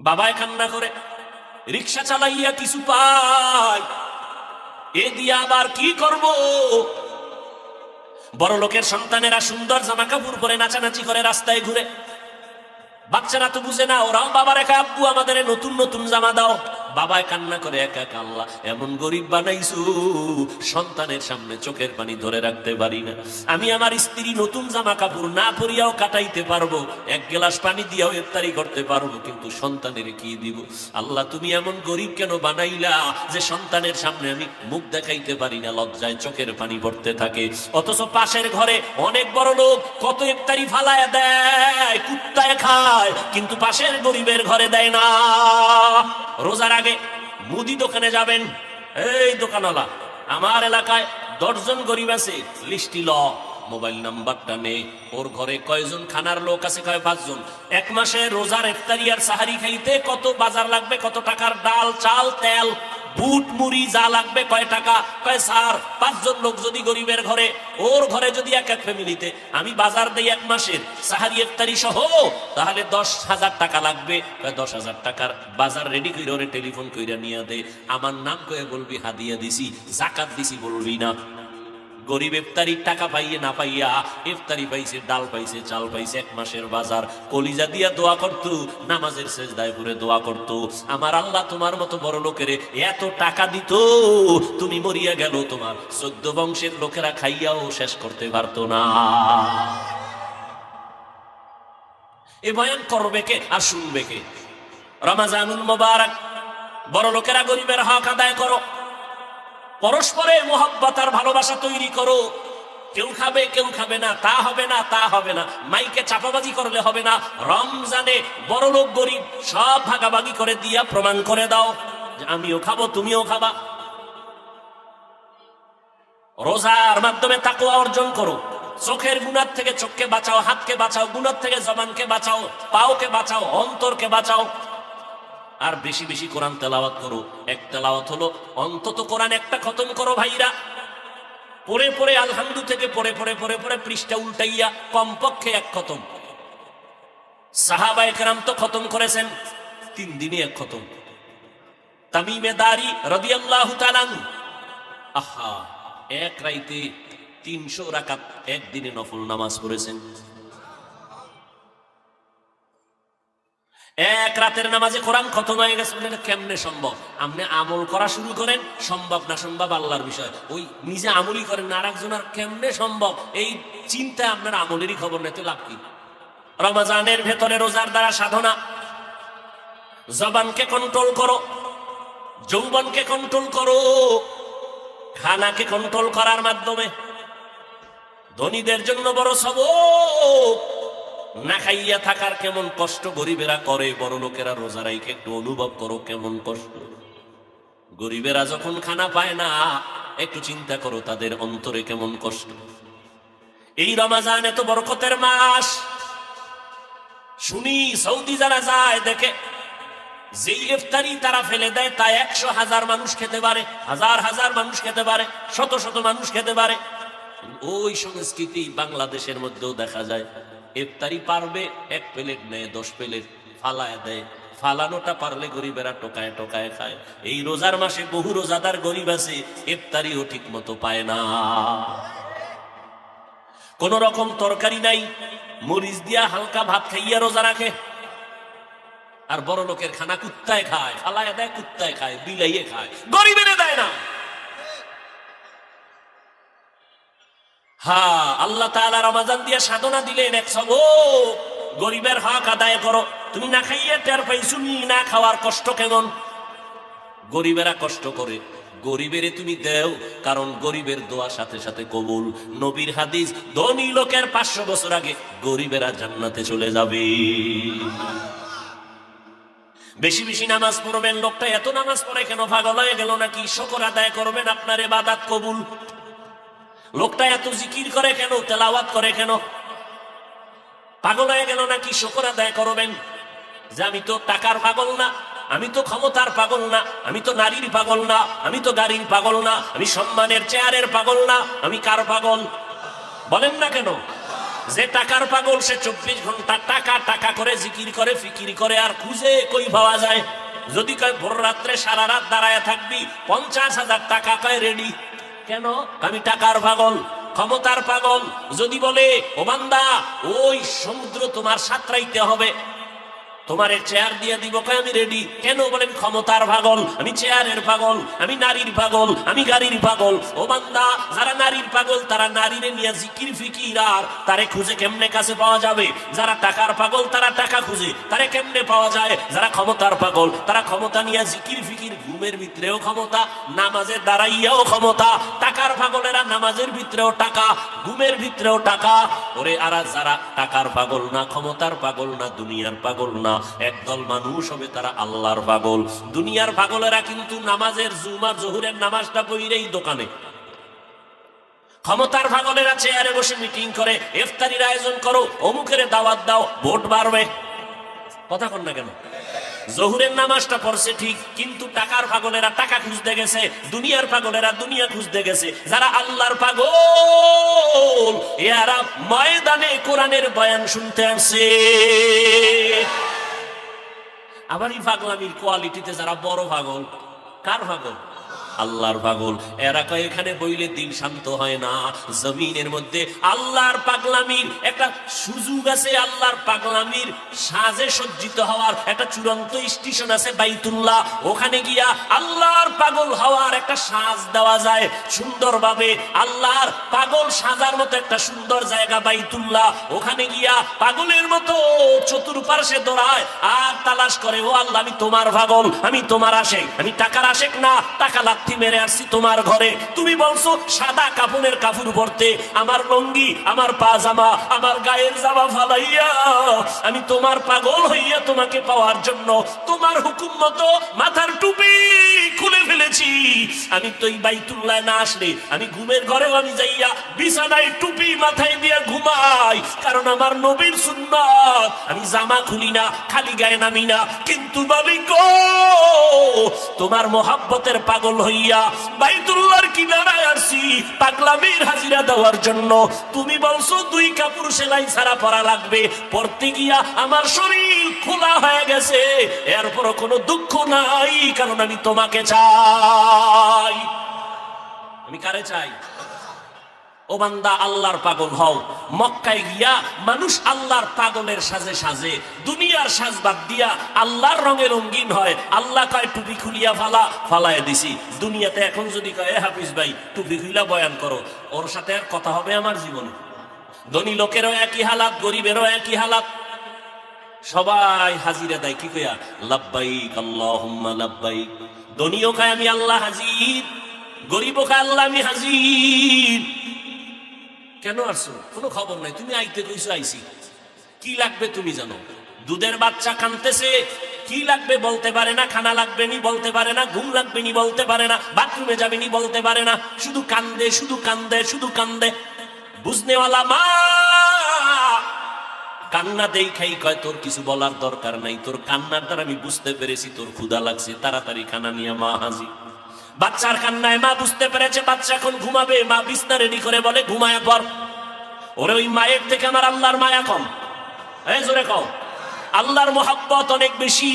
বাবায় কান্না করে, রিক্সা চালাইয়া কিছু পাই এ দিয়ে আবার কি করব? বড় লোকের সন্তানেরা সুন্দর জামা কাপড় পরে নাচানাচি করে রাস্তায় ঘুরে। বাচ্চারা তো বুঝে না, ওরাও বাবার একা, আব্বু আমাদের নতুন নতুন জামা দাও। বাবায় কান্না করে একা আল্লাহ, এমন গরিব বানাইছু, সন্তানের সামনে চোখের পানি ধরে রাখতে পারি না। আমি আমার স্ত্রী নতুন জামা কাপড় না পরিয়াও কাটাইতে পারব, এক গ্লাস পানি দিয়াও ইফতারি করতে পারব, কিন্তু সন্তানের কি দিব? আল্লাহ, তুমি এমন গরিব কেন বানাইলা যে সন্তানের সামনে আমি মুখ দেখাইতে পারি না, লজ্জায় চোখের পানি পড়তে থাকে। অথচ পাশের ঘরে অনেক বড় লোক কত ইফতারি ফালায় দেয়, কুত্তায় খায়, কিন্তু পাশের গরিবের ঘরে দেয় না। রোজার আগে মুদি দোকানে যাবেন। এই দোকানওয়ালা, আমার এলাকায় দশজন গরিব আছে। লিস্টি ল, মোবাইল নাম্বারটা নে। ওর ঘরে কয়জন খানার লোক আছে, কয় পাঁচজন? এক মাসে রোজার ইফতারি আর সাহারি খাইতে কত বাজার লাগবে, কত টাকার ডাল, চাল, তেল? বুট মুড়ি যা লাগবে কয় টাকা? কয় পাঁচজন লোক যদি গরিবের ঘরে, ওর ঘরে যদি এক এক ফ্যামিলিতে আমি বাজার দেই এক মাসের, সাহারি, ইফতারি সহ, তাহলে দশ হাজার টাকা লাগবে। দশ হাজার টাকার বাজার রেডি করে টেলিফোন কইরা নিয়ে দে। আমার নাম কয়ে বলবি, হাদিয়া দিছি, জাকাত দিছি বলবি না। গরিব ইফতারির টাকা পাইয়ে না পাইয়া ইফতারি পাইছে, ডাল পাইছে, চাল পাইছে, এক মাসের বাজার। কলিজা দিয়া দোয়া করতো, নামাজের শেষ দায় করে দোয়া করতো। আমার আল্লাহ তোমার মতো বড় লোকের এত টাকা দিত, তুমি মরিয়া গেল তোমার। চোদ্দ বংশের লোকেরা খাইয়াও শেষ করতে পারতো না। এ বয়ান করবে কে আর শুনবে কে? রমাজানুল মোবারক, বড় লোকেরা গরিবের হক আদায় করো। পরস্পরে মোহাব্বত আর ভালোবাসা তৈরি করো। কেউ খাবে কেউ খাবে না, তা হবে না, তা হবে না। মাইকে চাপাবাজি করলে হবে না। রমজানে বড় লোক, গরিব, সব ভাগাভাগি করে দিয়া প্রমাণ করে দাও যে আমিও খাব, তুমিও খাবা। রোজার মাধ্যমে তাকুয়া অর্জন করো। চোখের গুণার থেকে চোখকে বাঁচাও, হাতকে বাঁচাও, গুণার থেকে জবানকে বাঁচাও, পাওকে বাঁচাও, অন্তরকে বাঁচাও। আর বেশি বেশি কোরআন তেলাওয়াত করো। এক তেলাওয়াত হলো, অন্তত কোরআন একটা খতম করো ভাইরা। পড়ে পড়ে আলহামদু থেকে পড়ে পড়ে পড়ে পড়ে পৃষ্ঠা উল্টাইয়া কমপক্ষে এক খতম। সাহাবা একরাম তো খতম করেছেন, তিন দিনে এক খতম। তামিমে দারি রদিয়াল্লাহু তাআলাহু আহা, এক রাইতে তিনশো রাকাত একদিনে নফল নামাজ পড়েছেন। এক রাতের নামাজে কোরআন খতম হয়ে গেছে কেমনে সম্ভব? আপনি আমল করা শুরু করেন, সম্ভব না সম্ভব আল্লাহর বিষয়। ওই নিজে আমলই করেন না, আরেকজন আর কেমনে সম্ভব? এই চিন্তা আপনার আমলেরই খবর নিতে লাভ কি? রমাজানের ভেতরে রোজার দ্বারা সাধনা। জবানকে কন্ট্রোল করো, যৌবনকে কন্ট্রোল করো, খানাকে কন্ট্রোল করার মাধ্যমে। ধনীদের জন্য বড় সবক। না খাইয়া থাকার কেমন কষ্ট গরিবেরা করে, বড় লোকেরা রোজা রাইকে একটু অনুভব করো কেমন কষ্ট। গরিবেরা যখন খানা পায় না, একটু চিন্তা করো তাদের অন্তরে কেমন কষ্ট। এই রমাজান এত বরকতের মাস। শুনি, সৌদি যারা যায়, দেখে যেই ইফতারি তারা ফেলে দেয়, তা একশো হাজার মানুষ খেতে পারে, হাজার হাজার মানুষ খেতে পারে, শত শত মানুষ খেতে পারে। ওই সংস্কৃতি বাংলাদেশের মধ্যেও দেখা যায়। ইফতারি পারবে, এক প্লেট নেয়, দশ প্লেট ফালায় দেয়। ফালানোটা পারলে গরিবেরা টোকায় টোকায় খায়। এই রোজার মাসে বহু রোজাদার গরিব আছে, ইফতারিও ঠিক মতো পায় না। কোন রকম তরকারি নাই, মরিচ দিয়া হালকা ভাত খাইয়া রোজা রাখে। আর বড় লোকের খানা কুত্তায় খায়, ফালায় দেয়, কুত্তায় খায়, বিলাইয়ে খায়। গরিবের দেয় না। হা, আল্লাহ তাআলা রমাজান দিয়ে সাধনা দিলেন এক সব গরিবের হক আদায় করো। তুমি না খাইয়ে টের পাইছু নি? খাওয়ার কষ্ট কেমন? গরিবেরা কষ্ট করে। গরিবেরে তুমি দেও, কারণ গরিবের দোয়া সাথে সাথে কবুল। নবীর হাদিস, ধনী লোকের পাঁচশো বছর আগে গরিবেরা জান্নাতে চলে যাবে। বেশি বেশি নামাজ পড়বেন। লোকটা এত নামাজ পড়ে কেন? পাগল হয়ে গেল নাকি? শকর আদায় করবেন আপনার বাদাত কবুল। লোকটা এত জিকির করে কেন? তেলাওয়াত করে কেন? পাগল হয়ে গেল নাকি? শকর আদায় করবেন যে আমি তো টাকার পাগল না, আমি তো ক্ষমতার পাগল না, আমি তো নারীর পাগল না, আমি তো গাড়ির পাগল না, আমি সম্মানের চেয়ারের পাগল না, আমি কার পাগল? বলেন না কেন? যে টাকার পাগল, সে চব্বিশ ঘণ্টা টাকা টাকা করে জিকির করে, ফিকির করে, আর খুঁজে কই পাওয়া যায়? যদি কয় ভোর রাত্রে সারা রাত দাঁড়ায় থাকবি, পঞ্চাশ হাজার টাকা কয় রেডি? কেন? আমি টাকার পাগল, ক্ষমতার পাগল। যদি বলে ও বান্দা ওই সমুদ্র তোমার সাঁতরাইতে হবে। তোমার চেয়ার দিয়ে দিব কয় আমি রেডি কেন বলেন ক্ষমতার পাগল? আমি চেয়ারের পাগল, আমি নারীর পাগল, আমি গাড়ির পাগল। ও বান্দা, যারা নারীর পাগল, তারা নারীরে নিয়ে জিকির, ফিকির, আর তারে খুঁজে কেমনে কাছে পাওয়া যাবে? যারা টাকার পাগল, তারা টাকা খুঁজে, তারে কেমনে পাওয়া যায়? যারা ক্ষমতার পাগল, তারা ক্ষমতা নিয়ে জিকির, ফিকির, ঘুমের ভিতরেও ক্ষমতা, নামাজের দাঁড়াইয়াও ক্ষমতা। টাকার পাগলেরা নামাজের ভিতরেও টাকা, ঘুমের ভিতরেও টাকা। ওরে আর যারা টাকার পাগল না, ক্ষমতার পাগল না, দুনিয়ার পাগল না একদল মানুষ হবে তারা আল্লাহর পাগল। দুনিয়ার পাগলেরা কিন্তু নামাজের জুমার, জহুরের নামাজটা বইরেই দোকানে। ক্ষমতার পাগলেরা চেয়ারে বসে মিটিং করে, ইফতারির আয়োজন করো, অমুকের দাওয়াত দাও, ভোট বাড়বে। কথা কন না কেন? জহুরের নামাজটা পড়ছে ঠিক, কিন্তু টাকার পাগলেরা টাকা খুঁজতে গেছে, দুনিয়ার পাগলেরা দুনিয়া খুঁজতে গেছে। যারা আল্লাহর পাগল, এরা ময়দানে কোরআনের বয়ান শুনতে আসছে আবার এই পাগলামির কোয়ালিটিতে যারা বড় পাগল কার পাগল? আল্লাহর পাগল। এরা কয়, এখানে বইলে দিন শান্ত হয় না। জমিনের মধ্যে আল্লাহর পাগলামির একটা সুযোগ আছে। আল্লাহর পাগলামির সাজে সজ্জিত হওয়ার একটা চূড়ান্ত স্টেশন আছে বাইতুল্লাহ। ওখানে গিয়া আল্লাহর পাগল হওয়ার একটা সাজ দেওয়া যায়। সুন্দরভাবে আল্লাহর পাগল সাজার মতো একটা সুন্দর জায়গা বাইতুল্লাহ। ওখানে গিয়া পাগলের মতো চতুর্পার্শ্বে দৌড়ায় আর তালাশ করে, ও আল্লাহ, আমি তোমার পাগল, আমি তোমার আশেক, আমি টাকার আশেক না, টাকা লাথি মেরে আসছি তোমার ঘরে। তুমি বলছো সাদা কাপড়ের কাপড় পরতে আমার লঙ্গি আমার পাজামা আমার গায়ের জামা ফালাইয়া আমি তোমার পাগল হইয়া তোমাকে পাওয়ার জন্য তোমার হুকুম মতো মাথার টুপি খুলে ফেলেছি। আমি তো এই বাইতুল্লাহ না আসলে আমি ঘুমের ঘরেও আমি যাইয়া বিছানায় টুপি মাথায় দিয়ে ঘুমাই কারণ আমার নবীর সুন্নাত। আমি জামা খুলি না খালি গায়ে নামি না কিন্তু মালিক গো, তোমার মোহাব্বতের পাগল হইয়া বাইতুল্লার কিনারায় আসি, পাগলামির হাজিরা দেওয়ার জন্য। তুমি বলছো, দুই কাপড় সেলাই ছাড়া পরা লাগবে। পড়তে গিয়া আমার শরীর খোলা হয়ে গেছে। এরপরও কোনো দুঃখ নাই, কারণ আমি তোমাকে চাই। আমি কারে চাই? ও বান্দা, আল্লাহর পাগল হও। মক্কায় গিয়া মানুষ আল্লাহর পাগলের সাজে সাজে। দুনিয়ার সাজ বাদ দিয়া আল্লাহর রঙে রঙিন হয়। আল্লাহ কয়, টুপি খুলিয়া ফালা, ফালায় দিছি। দুনিয়াতে এখন যদি কয়, "এ হাফিজ ভাই, টুপি খুলিয়া বয়ান করো। ওর সাথে আর কথা হবে আমার জীবনে। ধনী লোকেরও একই হালাত, গরিবেরও একই হালাত। সবাই হাজিরা দেয়, কি কইয়া? লাব্বাইক, আল্লাহুম্মা লাব্বাইক। ধনীও খায় আমি আল্লাহ হাজির। গরিবও খায় আল্লাহ আমি হাজির। কেন আসছো? কোনো খবর নাই, তুমি আইতে কইছো আইছি। কি লাগবে তুমি জানো? দুধের বাচ্চা কানতেছে, কি লাগবে বলতে পারে না, খানা লাগবে নি বলতে পারে না, ঘুম লাগবে নি বলতে পারে না, বাথরুমে যাবে নি বলতে পারে না, শুধু কান্দে শুধু কান্দে শুধু কান্দে। বুঝনেওয়ালা মা! কান্না দেখাই কয়, তোর কিছু বলার দরকার নাই, তোর কান্নার দ্বারা আমি বুঝতে পেরেছি, তোর ক্ষুধা লাগছে, তাড়াতাড়ি খানা নিয়ে মা হাজির। বাচ্চার কান্নায় মা বুঝতে পেরেছে, বাচ্চা এখন ঘুমাবে। মা বিছনা রেডি করে বলে, ঘুমায় পর। ওরে ওই মায়ের থেকে আমার আল্লাহর মায়া কম। এই জোরে কম আল্লাহর মোহাব্বত অনেক বেশি।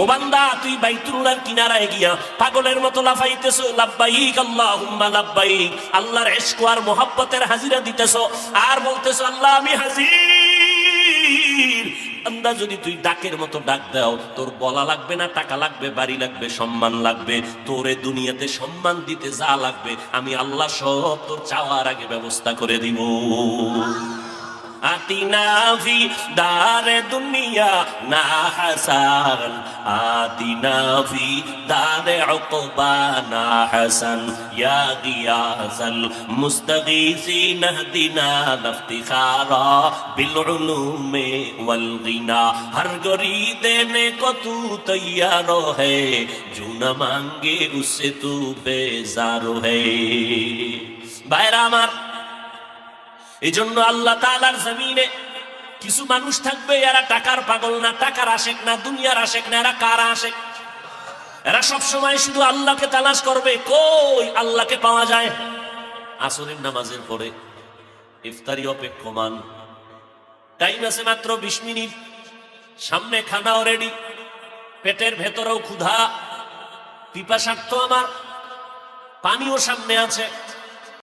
ও বান্দা, তুই বাইতুল্লাহর কিনারায় গিয়া পাগলের মতো লাফাইতেছো, লাব্বাইক আল্লাহুম্মা লাব্বাইক। আল্লাহর ইশক আর মোহাব্বতের হাজিরা দিতেছো। আর বলতেছো, আল্লাহ, আমি হাজির। আন্দা যদি তুই ডাকের মতো ডাক দাও, তোর বলা লাগবে না, টাকা লাগবে, বাড়ি লাগবে, সম্মান লাগবে, তোরে দুনিয়াতে সম্মান দিতে যা লাগবে, আমি আল্লাহ সব তোর চাওয়ার আগে ব্যবস্থা করে দিব। آتنا فی دار دنیا نا حسن آتنا فی دار عقبا نا حسن یا غیاث المستغیثین اهدنا لافتخارا بالعلوم والغنا ہر گری دینے کو تو تیارو ہے جو نہ مانگے اس سے تو بیزارو ہے বাইরা আমার এই জন্য আল্লাহ তালার জমিনে কিছু মানুষ থাকবে, এরা টাকার পাগল না, টাকার আশেক না, দুনিয়ার আশেক না, এরা কার আশেক? এরা সব সময় শুধু আল্লাহকে তালাশ করবে, কই আল্লাহকে পাওয়া যায়? আসরের নামাজের পরে ইফতারি অপেক্ষমান। টাইম আছে মাত্র বিশ মিনিট। সামনে খানাও রেডি পেটের ভেতরেও ক্ষুধা। পিপাসার্থ আমার। পানিও সামনে আছে।